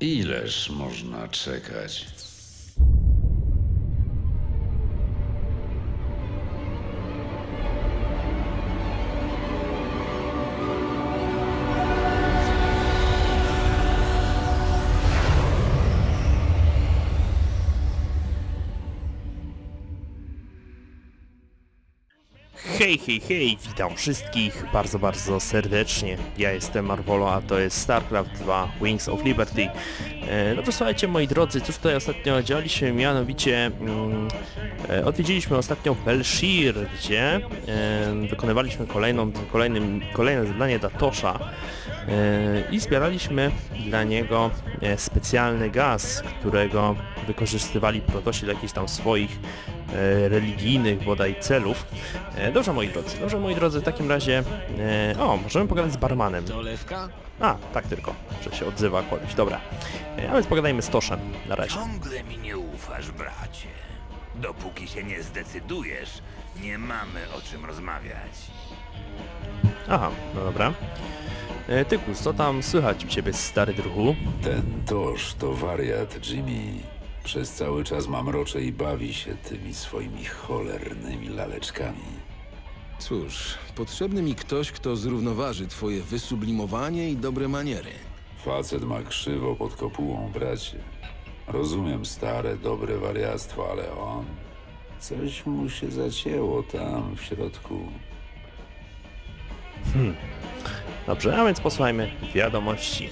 Ileż można czekać? Hej, hej, hej, witam wszystkich bardzo, bardzo serdecznie. Ja jestem Marvolo, a to jest StarCraft 2 Wings of Liberty. E, no to słuchajcie moi drodzy, cóż tutaj ostatnio działaliśmy, mianowicie mm, e, odwiedziliśmy ostatnio Belshir, gdzie e, wykonywaliśmy kolejną, kolejnym, kolejne zadanie Datosza e, i zbieraliśmy dla niego e, specjalny gaz, którego wykorzystywali protosi do jakichś tam swoich religijnych bodaj celów. E, Dobrze moi drodzy, dobrze moi drodzy, w takim razie... E, o, możemy pogadać z barmanem. Dolewka? A, tak tylko, że się odzywa koleś, dobra. E, a więc pogadajmy z Toszem na razie. Ciągle mi nie ufasz, bracie. Dopóki się nie zdecydujesz, nie mamy o czym rozmawiać. Aha, no dobra. E, Tykus, co tam słychać u ciebie, stary druhu? Ten toż to wariat, Jimmy. Przez cały czas mamrocze i bawi się tymi swoimi cholernymi laleczkami. Cóż, potrzebny mi ktoś, kto zrównoważy twoje wysublimowanie i dobre maniery. Facet ma krzywo pod kopułą, bracie. Rozumiem stare, dobre wariactwo, ale on... Coś mu się zacięło tam w środku. Dobrze, a więc posłuchajmy wiadomości.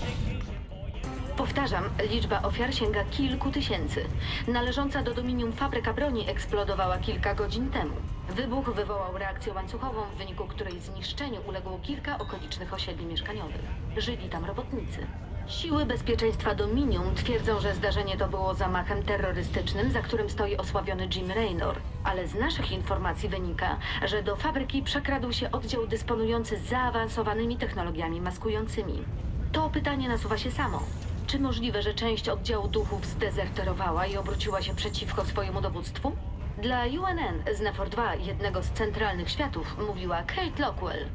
Powtarzam, liczba ofiar sięga kilku tysięcy. Należąca do Dominium fabryka broni eksplodowała kilka godzin temu. Wybuch wywołał reakcję łańcuchową, w wyniku której zniszczeniu uległo kilka okolicznych osiedli mieszkaniowych. Żyli tam robotnicy. Siły bezpieczeństwa Dominium twierdzą, że zdarzenie to było zamachem terrorystycznym, za którym stoi osławiony Jim Raynor. Ale z naszych informacji wynika, że do fabryki przekradł się oddział dysponujący zaawansowanymi technologiami maskującymi. To pytanie nasuwa się samo. Czy możliwe, że część oddziału duchów zdezerterowała i obróciła się przeciwko swojemu dowództwu? Dla UNN z Nefor 2, jednego z centralnych światów, mówiła Kate Lockwell.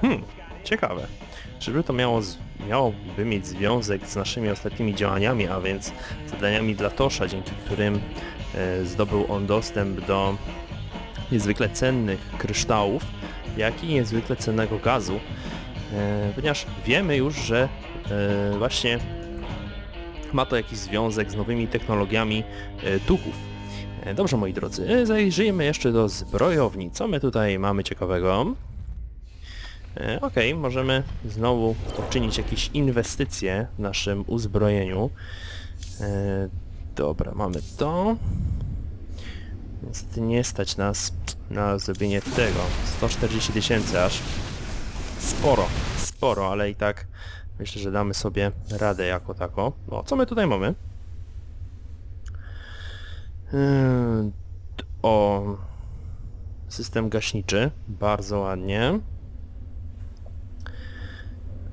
Hmm, ciekawe. Czyby to miało, z- miałoby mieć związek z naszymi ostatnimi działaniami, a więc zadaniami dla Tosza, dzięki którym e, zdobył on dostęp do niezwykle cennych kryształów, jak i niezwykle cennego gazu, e, ponieważ wiemy już, że e, właśnie ma to jakiś związek z nowymi technologiami e, duchów. E, Dobrze moi drodzy, e, zajrzyjmy jeszcze do zbrojowni. Co my tutaj mamy ciekawego? Okej, możemy znowu uczynić jakieś inwestycje w naszym uzbrojeniu. Dobra, mamy to. Niestety nie stać nas na zrobienie tego. 140 tysięcy aż. Sporo, sporo, ale i tak myślę, że damy sobie radę jako tako. No, co my tutaj mamy? Yy, o, system gaśniczy, bardzo ładnie.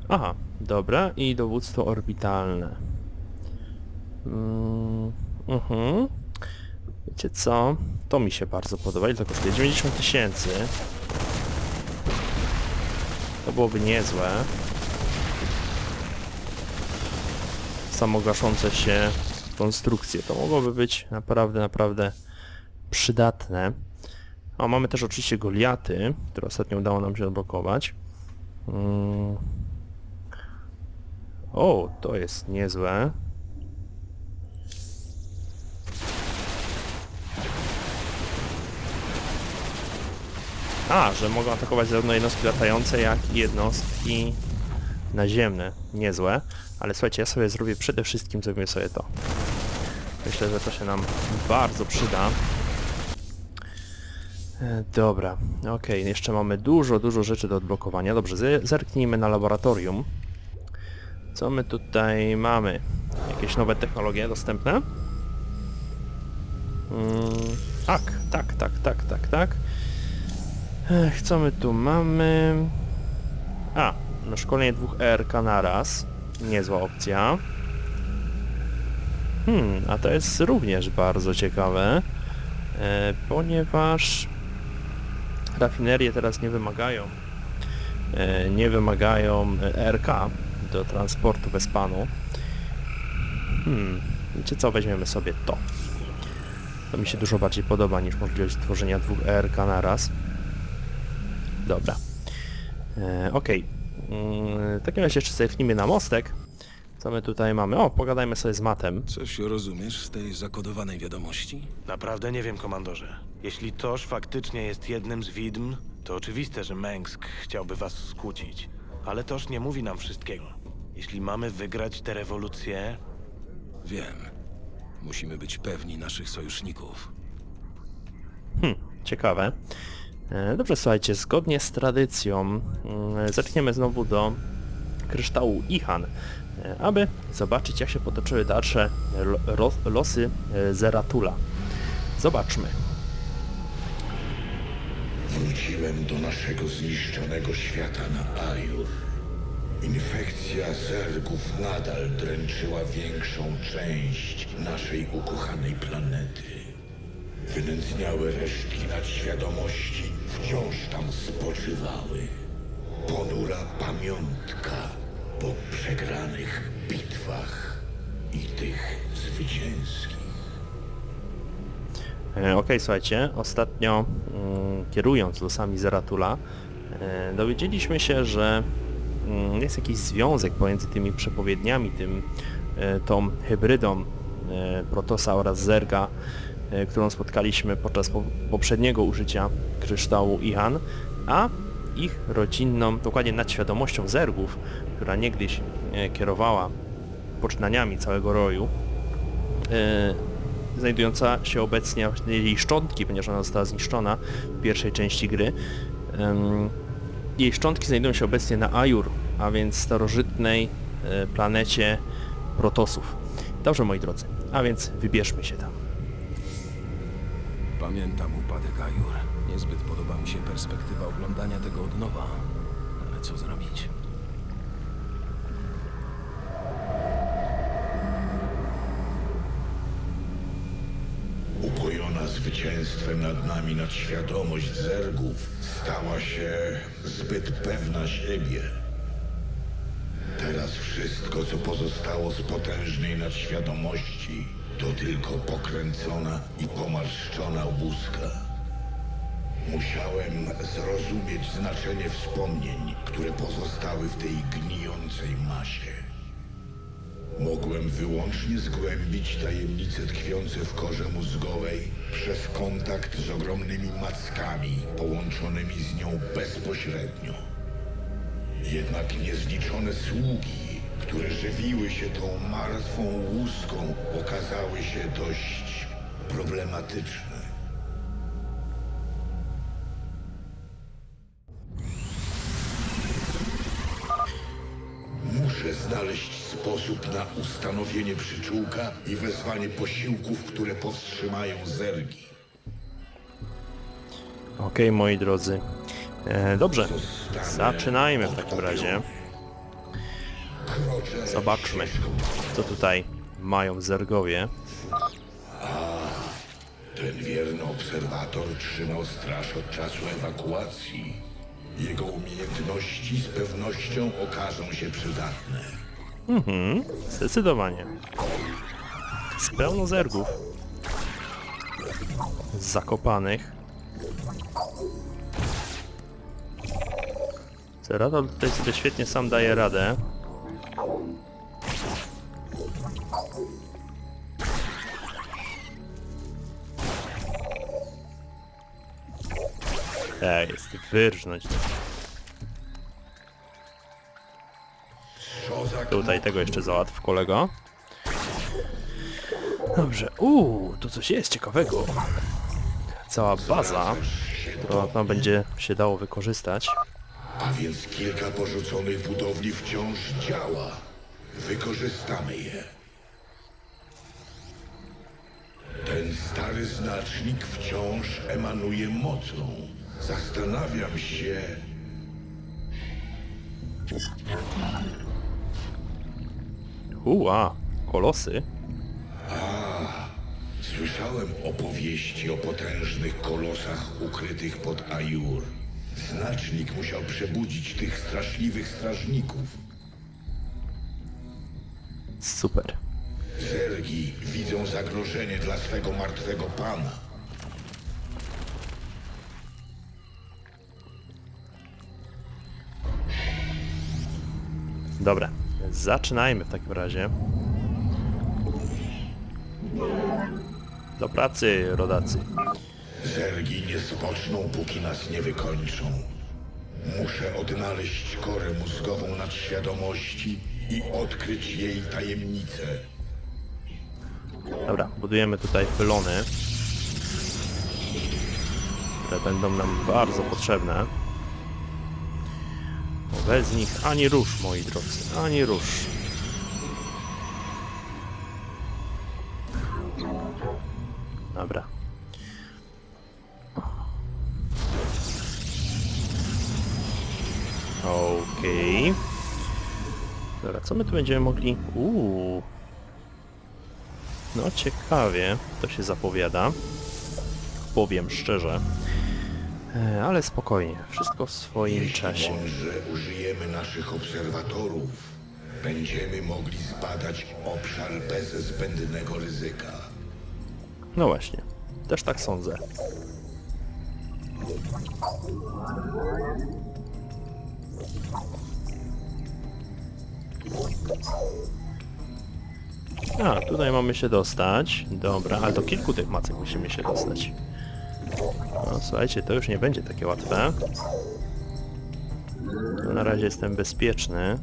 Aha, dobra, i dowództwo orbitalne. Mm, mhm. Wiecie co? To mi się bardzo podoba. Ile to kosztuje? 90 tysięcy. To byłoby niezłe. Samogaszące się konstrukcje. To mogłoby być naprawdę, naprawdę przydatne. A mamy też oczywiście Goliaty, które ostatnio udało nam się odblokować. Mm. O, to jest niezłe. A, że mogą atakować zarówno jednostki latające, jak i jednostki naziemne. Niezłe. Ale słuchajcie, ja sobie zrobię przede wszystkim, zrobimy sobie to. Myślę, że to się nam bardzo przyda. E, Dobra, okej, jeszcze mamy dużo, dużo rzeczy do odblokowania. Dobrze, ze- zerknijmy na laboratorium. Co my tutaj mamy? Jakieś nowe technologie dostępne? Mm, tak, tak, tak, tak, tak, tak. Ech, co my tu mamy? A, no szkolenie dwóch ERK naraz. Niezła opcja. Hmm, a to jest również bardzo ciekawe, e, ponieważ rafinerie teraz nie wymagają e, nie wymagają e, ERK do transportu bez panu. Hmm, wiecie co, weźmiemy sobie to. To mi się dużo bardziej podoba niż możliwość tworzenia dwóch ERK na raz. Dobra. E, Okej. Mm, W takim razie jeszcze zerknijmy na mostek. Co my tutaj mamy? O, pogadajmy sobie z Matem. Coś rozumiesz z tej zakodowanej wiadomości? Naprawdę nie wiem, komandorze. Jeśli Toż faktycznie jest jednym z widm, to oczywiste, że Mengsk chciałby was skłócić. Ale Toż nie mówi nam wszystkiego. Jeśli mamy wygrać tę rewolucję, Wiem. Musimy być pewni naszych sojuszników. Ciekawe. E, Dobrze, słuchajcie, zgodnie z tradycją mm, zaczniemy znowu do kryształu Ihan, e, aby zobaczyć jak się potoczyły dalsze losy e, Zeratula. Zobaczmy. Wróciłem do naszego zniszczonego świata na Ajur. Infekcja zergów nadal dręczyła większą część naszej ukochanej planety. Wynędzniałe resztki nadświadomości wciąż tam spoczywały. Ponura pamiątka po przegranych bitwach i tych zwycięskich. E, Okej, słuchajcie, ostatnio mm, kierując losami Zeratula e, dowiedzieliśmy się, że mm, jest jakiś związek pomiędzy tymi przepowiedniami, tym, e, tą hybrydą e, Protosa oraz Zerga, którą spotkaliśmy podczas po poprzedniego użycia kryształu Ihan, a ich rodzinną, dokładnie nadświadomością Zergów, która niegdyś e, kierowała poczynaniami całego roju, e, znajdująca się obecnie jej szczątki, ponieważ ona została zniszczona w pierwszej części gry. Jej szczątki znajdują się obecnie na Ajur, a więc starożytnej e, planecie Protosów. Dobrze moi drodzy, a więc wybierzmy się tam. Pamiętam upadek Ajur. Niezbyt podoba mi się perspektywa oglądania tego od nowa. Ale co zrobić? Upojona zwycięstwem nad nami nadświadomość zergów stała się zbyt pewna siebie. Wszystko, co pozostało z potężnej nadświadomości, to tylko pokręcona i pomarszczona łuska. Musiałem zrozumieć znaczenie wspomnień, które pozostały w tej gnijącej masie. Mogłem wyłącznie zgłębić tajemnice tkwiące w korze mózgowej przez kontakt z ogromnymi mackami połączonymi z nią bezpośrednio. Jednak niezliczone sługi, które żywiły się tą martwą łuską, okazały się dość problematyczne. Muszę znaleźć sposób na ustanowienie przyczółka i wezwanie posiłków, które powstrzymają zergi. Okej moi drodzy. E, dobrze, zaczynajmy w takim razie. Zobaczmy, co tutaj mają Zergowie. Ten wierny obserwator trzymał straż od czasu ewakuacji. Jego umiejętności z pewnością okażą się przydatne. Zdecydowanie. Z pełno zergów. Zakopanych. Zerator tutaj sobie świetnie sam daje radę. Ej, jest wyrżnąć. Tutaj tego jeszcze załatw, kolego. Dobrze, uuu, tu coś jest ciekawego. Cała baza, którą tam będzie się dało wykorzystać. A więc kilka porzuconych budowli wciąż działa. Wykorzystamy je. Ten stary znacznik wciąż emanuje mocą. Zastanawiam się, Uła, kolosy. Słyszałem opowieści o potężnych kolosach ukrytych pod Ajur. Znacznik musiał przebudzić tych straszliwych strażników. Super. Zergi widzą zagrożenie dla swego martwego pana. Dobra, zaczynajmy w takim razie. Do pracy, rodacy. Zergi nie spoczną, póki nas nie wykończą. Muszę odnaleźć korę mózgową nadświadomości i odkryć jej tajemnicę. Dobra, budujemy tutaj pylony, które będą nam bardzo potrzebne. Bo bez nich ani rusz, moi drodzy, ani rusz. Dobra. Okej. Dobra, co my tu będziemy mogli... Uuu. No ciekawie, to się zapowiada. Powiem szczerze. E, Ale spokojnie, wszystko w swoim Jeśli czasie. mądrze użyjemy naszych obserwatorów, będziemy mogli zbadać obszar bez zbędnego ryzyka. No właśnie, też tak sądzę. A, tutaj mamy się dostać. Dobra, ale do kilku tych macek musimy się dostać. No słuchajcie, to już nie będzie takie łatwe. Tu na razie jestem bezpieczny.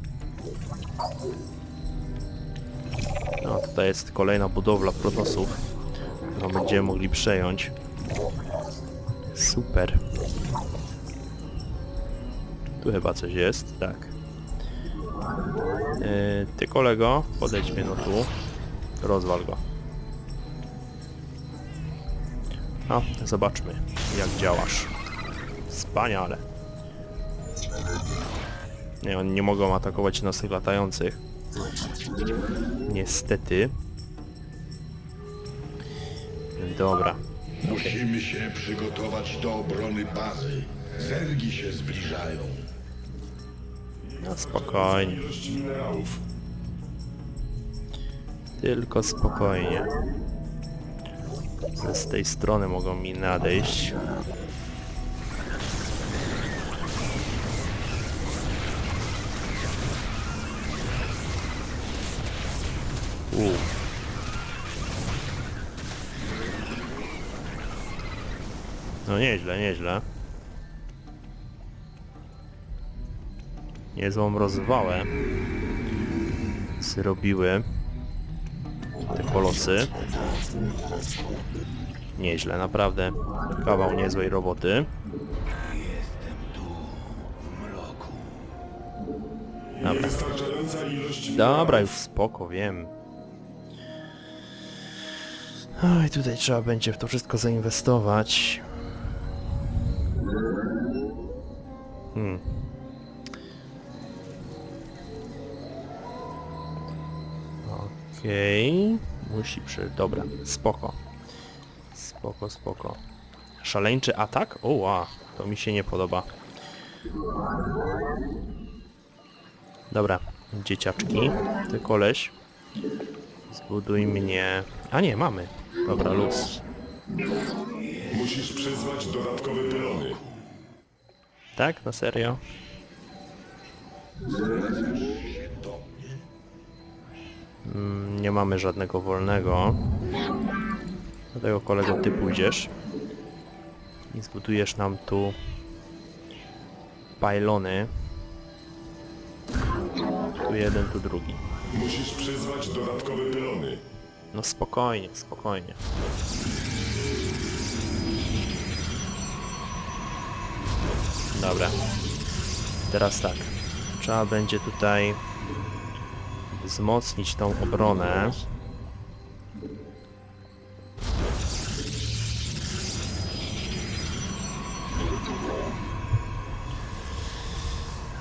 No, tutaj jest kolejna budowla protosów, którą będziemy mogli przejąć. Super. Tu chyba coś jest, tak. Yy, ty kolego, podejdź mnie no tu. Rozwal go. No, zobaczmy jak działasz. Wspaniale. Nie, oni nie mogą atakować nas latających. Niestety. Dobra. Musimy się przygotować do obrony bazy. Zergi się zbliżają. No spokojnie. Tylko spokojnie. Z tej strony mogą mi nadejść. U. No nieźle, nieźle. Niezłą rozwałę zrobiły te kolosy. Nieźle, naprawdę. Kawał niezłej roboty. Dobra. Dobra, już spoko, wiem. Oj, tutaj trzeba będzie w to wszystko zainwestować. Hmm. Okej. Musi przy... Dobra, spoko. Spoko, spoko. Szaleńczy atak? O, wow, to mi się nie podoba. Dobra, dzieciaczki. Ty koleś. Zbuduj mnie... A nie, mamy. Dobra, luz. Musisz przyzwać dodatkowe pylony. Tak? Na serio? Mm, nie mamy żadnego wolnego. Dlatego kolego ty pójdziesz. I zbudujesz nam tu pylony. Tu jeden, tu drugi. Musisz przyzwać dodatkowe pylony. No spokojnie, spokojnie. Dobra. Teraz tak. Trzeba będzie tutaj wzmocnić tą obronę.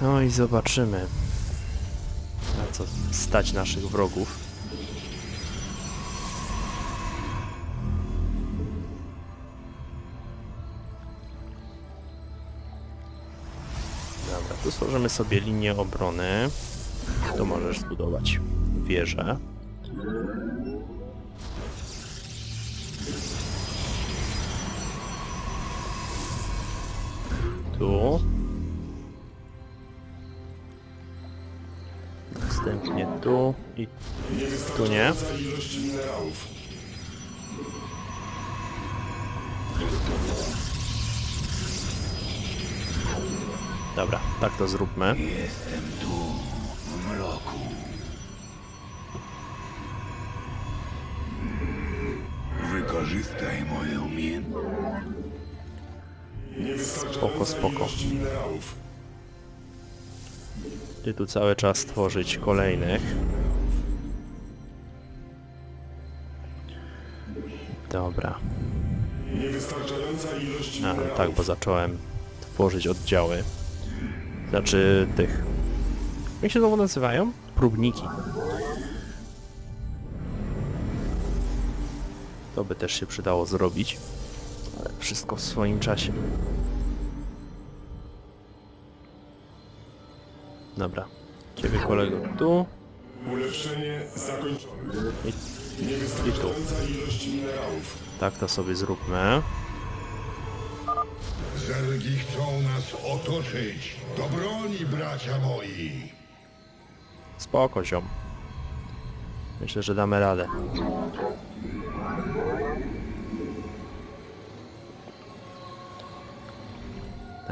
No i zobaczymy, na co stać naszych wrogów. Dobra, tu stworzymy sobie linię obrony to możesz zbudować wieżę. Tu. Następnie tu i tu nie. Dobra, tak to zróbmy. Jestem tu. Wykorzystaj moje umiejętności. Spoko, spoko. Ty tu cały czas tworzyć kolejnych. Dobra. A, tak, bo zacząłem tworzyć oddziały. Znaczy tych... Jak się znowu nazywają? Próbniki. To by też się przydało zrobić. Ale wszystko w swoim czasie. Dobra. Ciebie kolego tu Ulepszenie zakończone. i, i tu. Niewystarczająca ilość minerałów. Tak to sobie zróbmy. Zergi chcą nas otoczyć. Do broni, bracia moi! Spoko, ziom. Myślę, że damy radę.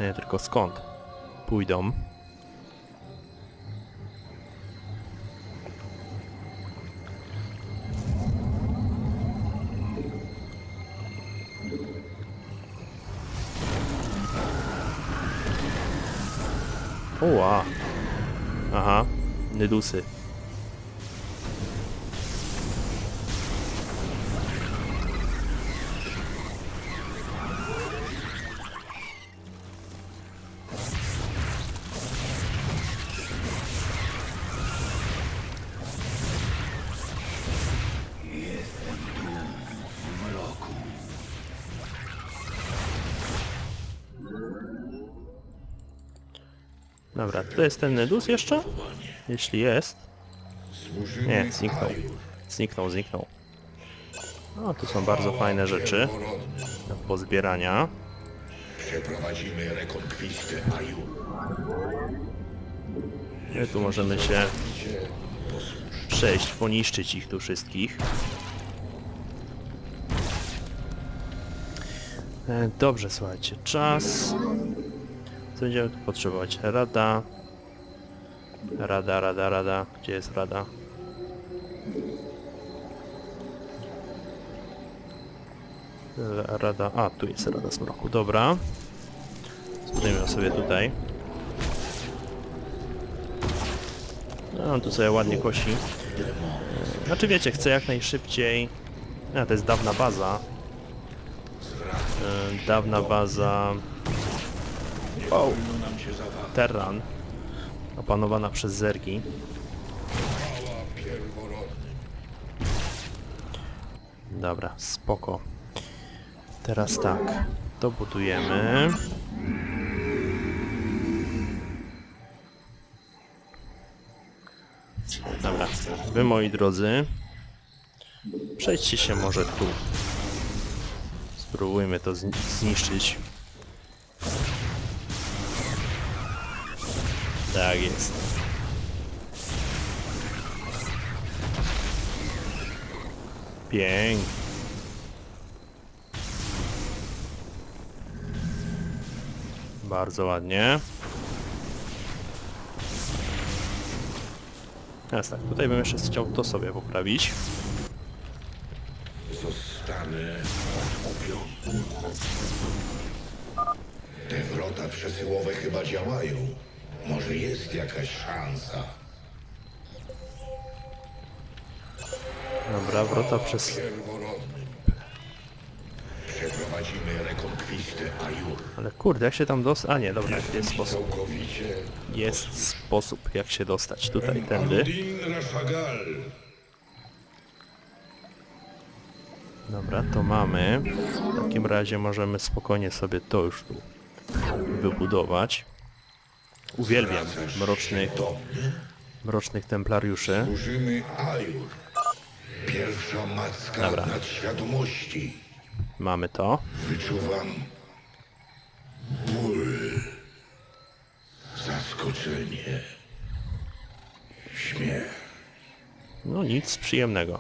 No nie tylko skąd pójdą. Oła. Aha, nydusy. To jest ten Nydus jeszcze? Jeśli jest. Nie, zniknął. Zniknął, zniknął. No, tu są bardzo fajne rzeczy do pozbierania. Przeprowadzimy rekonkwistę Ajur. My tu możemy się przejść, poniszczyć ich tu wszystkich. E, Dobrze, słuchajcie, czas. Co będziemy tu potrzebować? Rada. Rada, rada, rada. Gdzie jest rada? Rada, a tu jest Rada Zmroku, dobra. Zbudujmy sobie tutaj. No, tu sobie ładnie kosi. Znaczy wiecie, chcę jak najszybciej... A, to jest dawna baza. E, Dawna baza... Wow. Terran. Opanowana przez zergi. Dobra, spoko. Teraz tak. To budujemy. Dobra, wy moi drodzy, przejdźcie się może tu. Spróbujmy to zni- zniszczyć. Tak jest. Pięknie. Bardzo ładnie. Teraz tak, tutaj bym jeszcze chciał to sobie poprawić. Zostanę odkupiony. Te wrota przesyłowe chyba działają. Może jest jakaś szansa. Dobra, wrota przez... Pierworodnym. Przeprowadzimy rekonkwistę Ajur. Ale kurde, jak się tam dostać? A nie, dobra, jest sposób. Całkowicie. Jest sposób, jak się dostać tutaj, tędy. Aludin Rashagal. Dobra, to mamy. W takim razie możemy spokojnie sobie to już tu wybudować. Uwielbiam mrocznych, mrocznych templariuszy. służymy Ajur. Pierwsza macka Dobra. nadświadomości. Mamy to. Wyczuwam ból. Śmiech. No nic przyjemnego.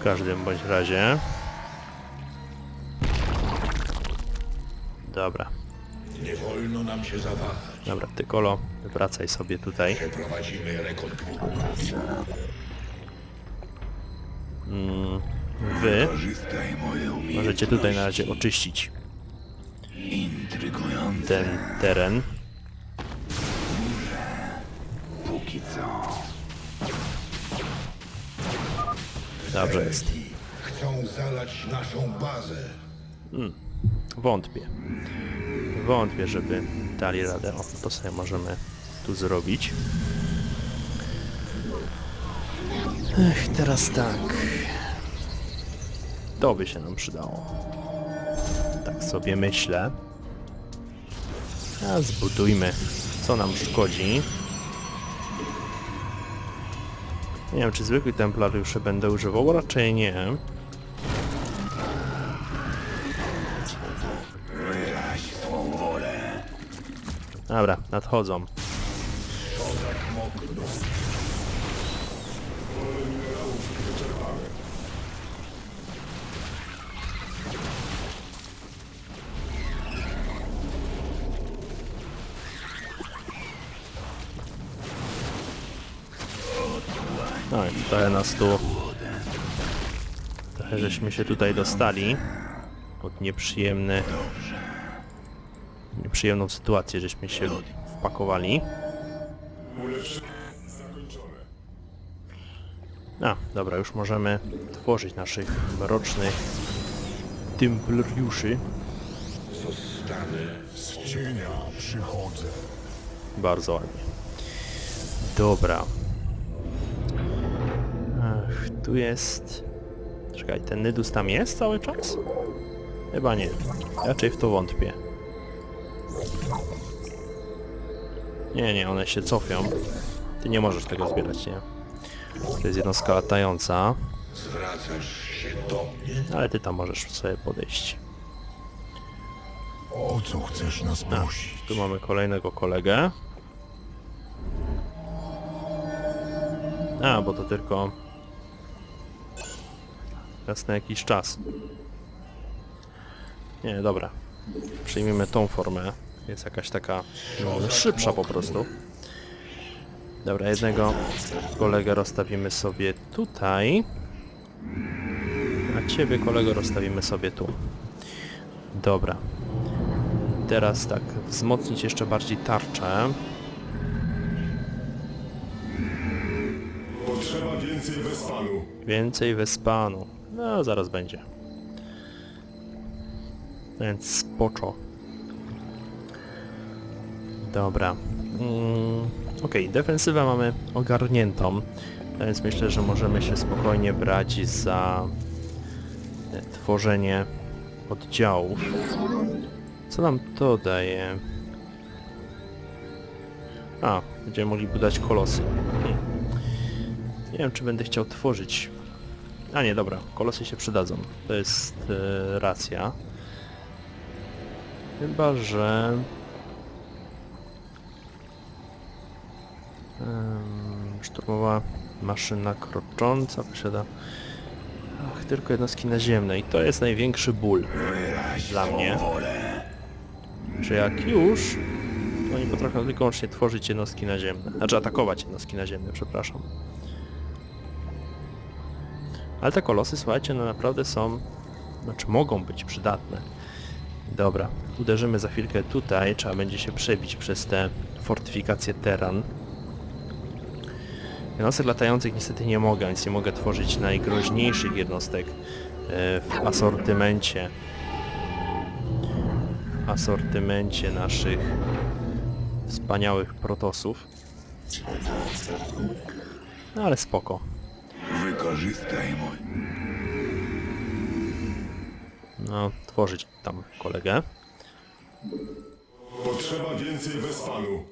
W każdym bądź razie. Dobra, nam się zawahać. dobra, ty kolo, wracaj sobie tutaj. Przeprowadzimy rekonstrukcję. Wy Korzystaj moje umiejętności. możecie tutaj na razie oczyścić Intrygujące. ten teren. Póki co. Dobrze jest. Chcą zalać naszą bazę. Wątpię. Wątpię, żeby dali radę. O, to sobie możemy tu zrobić. Ech, teraz tak. To by się nam przydało. Tak sobie myślę. A zbudujmy. Co nam szkodzi? Nie wiem, czy zwykłych templariuszy będę używał. Raczej nie. Dobra, nadchodzą. No i trochę nas tu... Trochę żeśmy się tutaj dostali. Pod nieprzyjemny... Nieprzyjemną sytuację, żeśmy się wpakowali. A, dobra, już możemy tworzyć naszych mrocznych templariuszy. Zostanę Z cienia przychodzę. Bardzo ładnie. Dobra. Ach, tu jest... Czekaj, ten Nydus tam jest cały czas? Chyba nie. Raczej w to wątpię. Nie, nie, one się cofią. Ty nie możesz tego zbierać, nie? To jest jednostka latająca, Zwracasz się do mnie? ale ty tam możesz sobie podejść. O co chcesz nas prosić? Tu mamy kolejnego kolegę. A, bo to tylko raz na jakiś czas. Nie, dobra. Przyjmijmy tą formę. Jest jakaś taka no, szybsza po prostu. Dobra, jednego kolegę rozstawimy sobie tutaj. A ciebie kolego rozstawimy sobie tu. Dobra. Teraz tak, wzmocnić jeszcze bardziej tarczę. Potrzeba więcej Wespanu. Więcej Wespanu. No, zaraz będzie. Więc spoczo. Dobra. Mm, Okej, defensywę mamy ogarniętą. Więc myślę, że możemy się spokojnie brać za e, tworzenie oddziałów. Co nam to daje? A, będziemy mogli budować kolosy. Nie wiem, czy będę chciał tworzyć... A nie, dobra, kolosy się przydadzą. To jest e, racja. Chyba, że... szturmowa maszyna krocząca posiada... Ach, tylko jednostki naziemne i to jest największy ból dla mnie. Że jak już, to oni potrafią tylko i wyłącznie tworzyć jednostki naziemne. Znaczy atakować jednostki naziemne, przepraszam. Ale te kolosy, słuchajcie, no naprawdę są... Znaczy mogą być przydatne. Dobra, uderzymy za chwilkę tutaj, trzeba będzie się przebić przez te fortyfikacje teran. Jednostek latających niestety nie mogę, więc nie mogę tworzyć najgroźniejszych jednostek e, w asortymencie asortymencie naszych wspaniałych protosów. No ale spoko. Wykorzystaj mój. No, tworzyć tam kolegę. Potrzeba więcej Wespanu.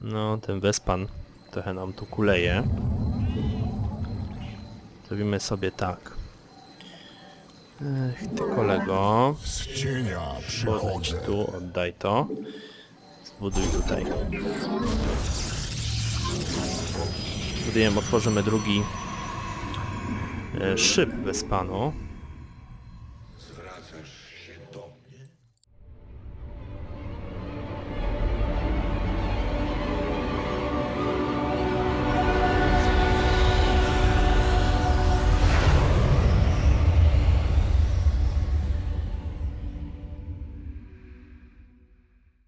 No, ten Wespan trochę nam tu kuleje. Zrobimy sobie tak. Ech, ty kolego, Z cienia podejdź tu, oddaj to. Buduj tutaj. Budujemy, otworzymy drugi e, szyb Vespano.